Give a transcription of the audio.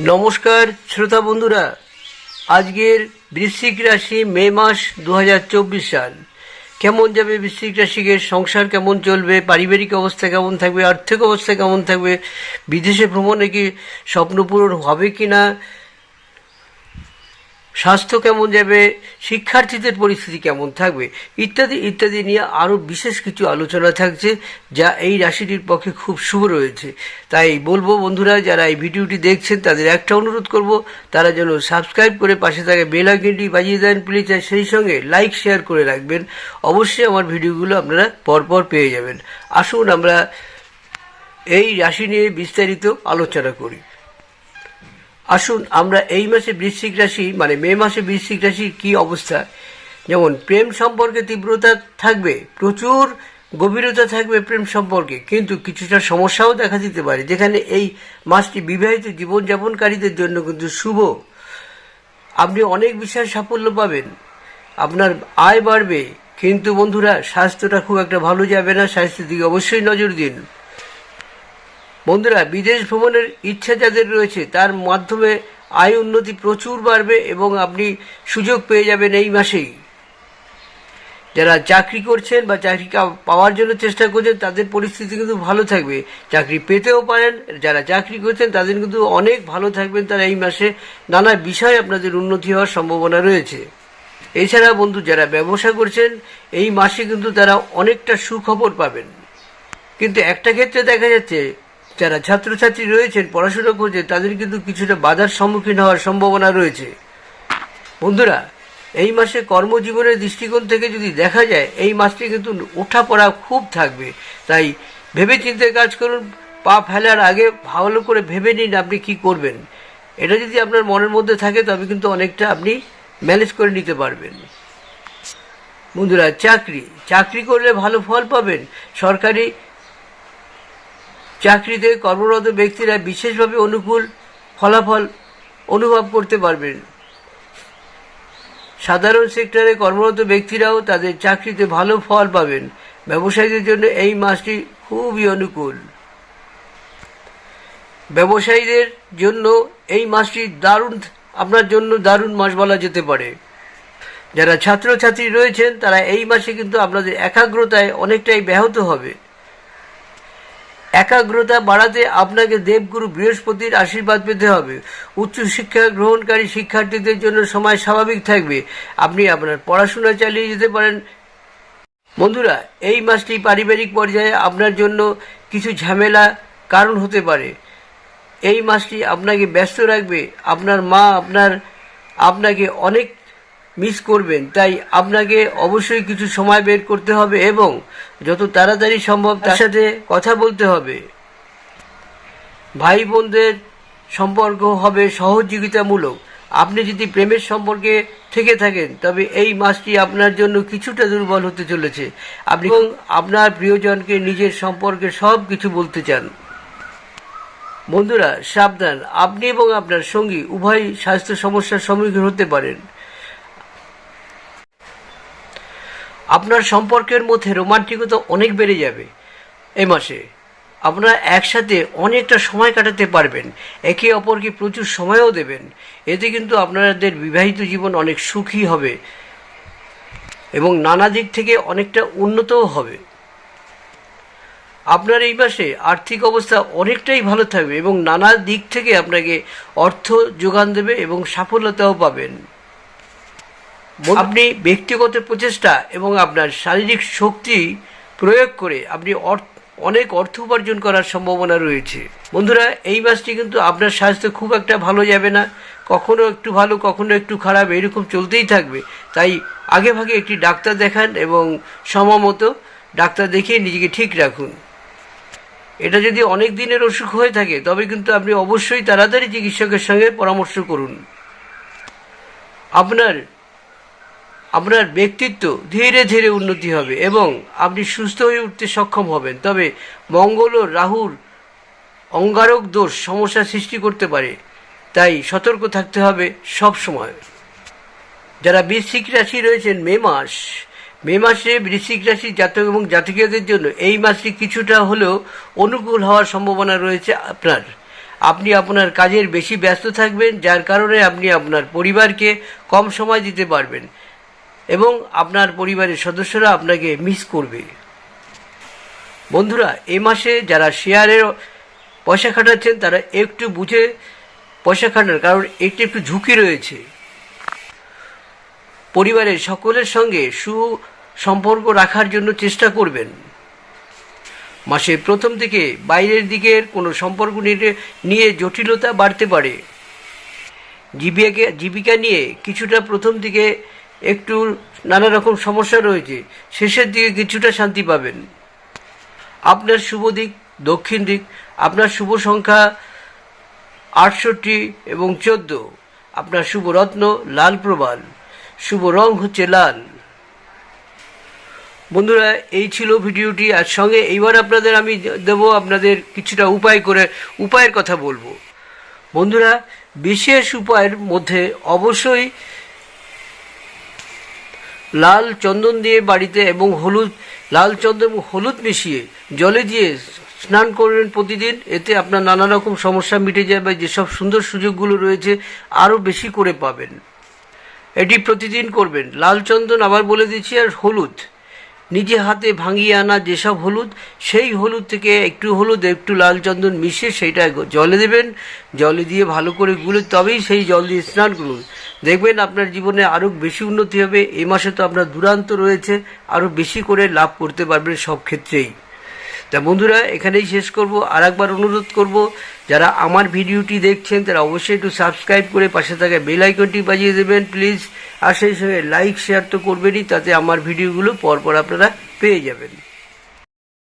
নমস্কার, শ্রোতা বন্ধুরা। আজকের বৃশ্চিক রাশি মে মাস দু হাজার চব্বিশ সাল। কেমন যাবে বৃশ্চিক রাশিকে? সংসার কেমন চলবে? পারিবারিক অবস্থা কেমন থাকবে? আর্থিক অবস্থা কেমন থাকবে? বিদেশে ভ্রমণে কি স্বপ্ন পূরণ হবে কি না স্বাস্থ্য কেমন যাবে, শিক্ষার্থীদের পরিস্থিতি কেমন থাকবে, ইত্যাদি ইত্যাদি নিয়ে আরও বিশেষ কিছু আলোচনা থাকছে যা এই রাশিটির পক্ষে খুব শুভ রয়েছে। তাই বলব বন্ধুরা, যারা এই ভিডিওটি দেখছেন, তাদের একটা অনুরোধ করব, তারা যেন সাবস্ক্রাইব করে পাশে থাকা বেল আইকনটি বাজিয়ে দেন, প্লিজ, আর সেই সঙ্গে লাইক, শেয়ার করে রাখবেন। অবশ্যই আমার ভিডিওগুলো আপনারা পরপর পেয়ে যাবেন। আসুন আমরা এই রাশি নিয়ে বিস্তারিত আলোচনা করি। আসুন আমরা এই মাসে বৃশ্চিক রাশি মানে মে মাসে বৃশ্চিক রাশির কি অবস্থা? যেমন, প্রেম সম্পর্কে তীব্রতা থাকবে, প্রচুর গভীরতা থাকবে প্রেম সম্পর্কে, কিন্তু কিছুটা সমস্যাও দেখা দিতে পারে, যেখানে এই মাসটি বিবাহিত জীবনযাপনকারীদের জন্য কিন্তু শুভ। আপনি অনেক বিষয়ে সাফল্য পাবেন, আপনার আয় বাড়বে, কিন্তু বন্ধুরা, স্বাস্থ্যটা খুব একটা ভালো যাবে না, স্বাস্থ্যের দিকে অবশ্যই নজর দিন। বন্ধুরা, বিদেশ ভ্রমণের ইচ্ছা যাদের রয়েছে, তার মাধ্যমে আয় উন্নতি প্রচুর বাড়বে এবং আপনি সুযোগ পেয়ে যাবেন এই মাসেই। যারা চাকরি করছেন বা চাকরি পাওয়ার জন্য চেষ্টা করছেন, তাদের পরিস্থিতি কিন্তু ভালো থাকবে। চাকরি পেতেও পারেন, যারা চাকরি করছেন, তাদের কিন্তু অনেক ভালো থাকবেন তারা এই মাসে। নানা বিষয়ে আপনাদের উন্নতি হওয়ার সম্ভাবনা রয়েছে। এছাড়া বন্ধু, যারা ব্যবসা করছেন, এই মাসে কিন্তু তারা অনেকটা সুখবর পাবেন। কিন্তু একটা ক্ষেত্রে দেখা যাচ্ছে যারা ছাত্রছাত্রী রয়েছেন, পড়াশোনা করছে তাদের কিন্তু কিছুটা বাধার সম্মুখীন হওয়ার সম্ভাবনা রয়েছে। বন্ধুরা, এই মাসে কর্মজীবনের দৃষ্টিকোণ থেকে যদি দেখা যায়, এই মাসটি কিন্তু ওঠা পড়া খুব থাকবে। তাই ভেবে চিন্তে কাজ করুন, পা ফেলার আগে ভালো করে ভেবে নিন আপনি কি করবেন। এটা যদি আপনার মনের মধ্যে থাকে, তবে কিন্তু অনেকটা আপনি ম্যানেজ করে নিতে পারবেন। বন্ধুরা, চাকরি। চাকরি করলে ভালো ফল পাবেন। সরকারি চাকরিতে কর্মরত ব্যক্তিরা বিশেষভাবে অনুকূল ফলাফল অনুভব করতে পারবেন। সাধারণ সেক্টরে কর্মরত ব্যক্তিরাও তাদের চাকরিতে ভালো ফল পাবেন। ব্যবসায়ীদের জন্য এই মাসটি খুবই অনুকূল। ব্যবসায়ীদের জন্য এই মাসটি দারুণ, আপনার জন্য দারুণ মাস বলা যেতে পারে। যারা ছাত্রছাত্রী রয়েছেন, তারা এই মাসে কিন্তু আপনাদের একাগ্রতায় অনেকটাই ব্যাহত হবে। একাগ্রতা বাড়াতে আপনাকে দেবগুরু বৃহস্পতির আশীর্বাদ পেতে হবে। উচ্চশিক্ষা গ্রহণকারী শিক্ষার্থীদের জন্য সময় স্বাভাবিক থাকবে। আপনি আপনার পড়াশোনা চালিয়ে যেতে পারেন। বন্ধুরা, এই মাসটি পারিবারিক পর্যায়ে আপনার জন্য কিছু ঝামেলা কারণ হতে পারে। এই মাসটি আপনাকে ব্যস্ত রাখবে। আপনার মা আপনার, আপনাকে অনেক মিস করবেন। তাই আপনাকে অবশ্যই কিছু সময় বের করতে হবে এবং যত তাড়াতাড়ি সম্ভব তার সাথে কথা বলতে হবে। ভাই বোনদের সম্পর্ক হবে সহযোগিতামূলক। আপনি যদি প্রেমের সম্পর্কে থেকে থাকেন, তবে এই মাসটি আপনার জন্য কিছুটা দুর্বল হতে চলেছে। আপনি এবং আপনার প্রিয়জনকে নিজের সম্পর্কে সব কিছু বলতে চান। বন্ধুরা, সাবধান। আপনি এবং আপনার সঙ্গী উভয় স্বাস্থ্য সমস্যার সম্মুখীন হতে পারেন। আপনার সম্পর্কের মধ্যে রোমান্টিকতা অনেক বেড়ে যাবে। এ মাসে আপনারা একসাথে অনেকটা সময় কাটাতে পারবেন। একে অপরকে প্রচুর সময়ও দেবেন। এতে কিন্তু আপনাদের বিবাহিত জীবন অনেক সুখী হবে এবং নানা দিক থেকে অনেকটা উন্নতও হবে। আপনার এই মাসে আর্থিক অবস্থা অনেকটাই ভালো থাকবে এবং নানা দিক থেকে আপনাকে অর্থ যোগান দেবে এবং সাফল্যতাও পাবেন। আপনি ব্যক্তিগত প্রচেষ্টা এবং আপনার শারীরিক শক্তি প্রয়োগ করে আপনি অনেক অর্থ উপার্জন করার সম্ভাবনা রয়েছে। বন্ধুরা, এই মাসটি কিন্তু আপনার স্বাস্থ্য খুব একটা ভালো যাবে না। কখনো একটু ভালো, কখনো একটু খারাপ, এরকম চলতেই থাকবে। তাই আগে ভাগে একটি ডাক্তার দেখান এবং সময়মতো ডাক্তার দেখিয়ে নিজেকে ঠিক রাখুন। এটা যদি অনেক দিনের অসুখ হয়ে থাকে, তবে কিন্তু আপনি অবশ্যই তাড়াতাড়ি চিকিৎসকের সঙ্গে পরামর্শ করুন। আপনার আপনার ব্যক্তিত্ব ধীরে ধীরে উন্নতি হবে এবং আপনি সুস্থ হয়ে উঠতে সক্ষম হবেন। তবে মঙ্গল ও রাহুর অঙ্গারক দোষ সমস্যা সৃষ্টি করতে পারে। তাই সতর্ক থাকতে হবে সব সময় যারা বৃশ্চিক রাশি রয়েছেন মে মাস, মে মাসে বৃশ্চিক রাশি জাতক এবং জাতকীয়দের জন্য এই মাসটি কিছুটা হলেও অনুকূল হওয়ার সম্ভাবনা রয়েছে আপনার। আপনি আপনার কাজের বেশি ব্যস্ত থাকবেন, যার কারণে আপনি আপনার পরিবারকে কম সময় দিতে পারবেন। এবং আপনার পরিবারের সদস্যরা আপনাকে মিস করবে। বন্ধুরা এই মাসে যারা শেয়ারের পয়সা খাটাচ্ছেন, তারা একটু বুঝে পয়সা খাটান, কারণ একটু একটু ঝুঁকি রয়েছে। পরিবারের সকলের সঙ্গে সুসম্পর্ক রাখার জন্য চেষ্টা করবেন। মাসের প্রথম থেকে বাইরের দিকের কোনো সম্পর্ক নিয়ে- নিয়ে জটিলতা বাড়তে পারে। জীবিকাকে জীবিকা নিয়ে কিছুটা প্রথম দিকে একটু নানা রকম সমস্যা রয়েছে, শেষের দিকে কিছুটা শান্তি পাবেন। আপনার শুভ দিক, দক্ষিণ দিক, আপনার শুভ সংখ্যা আটষট্টি এবং চোদ্দ, আপনার শুভ রত্ন লাল প্রবাল, শুভ রং হচ্ছে লাল। বন্ধুরা, এই ছিল ভিডিওটি, আর সঙ্গে এইবার আপনাদের আমি দেব আপনাদের কিছুটা উপায় করে, উপায়ের কথা বলব। বন্ধুরা, বিশেষ উপায়ের মধ্যে অবশ্যই লাল চন্দন দিয়ে বাড়িতে এবং হলুদ, লাল চন্দন এবং হলুদ মিশিয়ে জলে দিয়ে স্নান করবেন প্রতিদিন। এতে আপনার নানা রকম সমস্যা মিটে যাবে যেসব সুন্দর সুযোগগুলো রয়েছে আরও বেশি করে পাবেন। এটি প্রতিদিন করবেন। লাল চন্দন আবার বলে দিচ্ছি, আর হলুদ। নিজে হাতে ভাঙিয়ে আনা যেসব হলুদ, সেই হলুদ থেকে একটু হলুদ, একটু লাল চন্দন মিশিয়ে সেইটা জলে দেবেন। জলে দিয়ে ভালো করে গুলে তবেই সেই জল দিয়ে স্নান করুন। দেখবেন আপনার জীবনে আরও বেশি উন্নতি হবে। এ মাসে তো আপনার দুরান্ত রয়েছে। আরও বেশি করে লাভ করতে পারবেন সব ক্ষেত্রেই। তা বন্ধুরা, এখানেই শেষ করব। আর একবার অনুরোধ করব, যারা আমার ভিডিওটি দেখছেন, তারা অবশ্যই একটু সাবস্ক্রাইব করে পাশে থাকা বেল আইকনটি বাজিয়ে দেবেন, প্লিজ। আর সেই সঙ্গে লাইক, শেয়ার তো করবেনই, তাতে আমার ভিডিওগুলো পরপর আপনারা পেয়ে যাবেন।